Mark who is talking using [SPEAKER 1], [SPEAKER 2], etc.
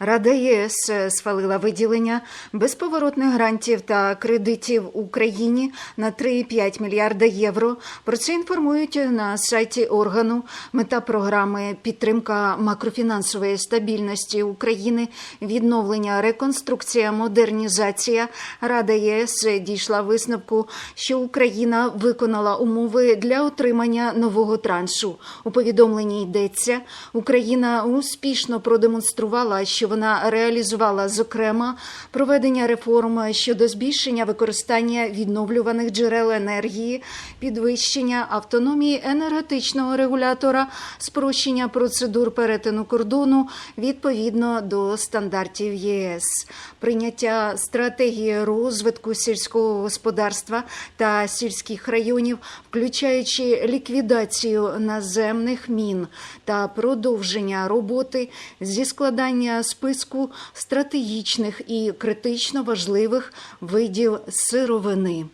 [SPEAKER 1] Рада ЄС схвалила виділення безповоротних грантів та кредитів Україні на 3,5 мільярда євро. Про це інформують на сайті органу. Мета програми підтримка макрофінансової стабільності України, відновлення, реконструкція, модернізація. Рада ЄС дійшла висновку, що Україна виконала умови для отримання нового траншу. У повідомленні йдеться, Україна успішно продемонструвала, що вона реалізувала зокрема проведення реформ щодо збільшення використання відновлюваних джерел енергії, підвищення автономії енергетичного регулятора, спрощення процедур перетину кордону відповідно до стандартів ЄС, прийняття стратегії розвитку сільського господарства та сільських районів, включаючи ліквідацію наземних мін та продовження роботи зі складання списку стратегічних і критично важливих видів сировини.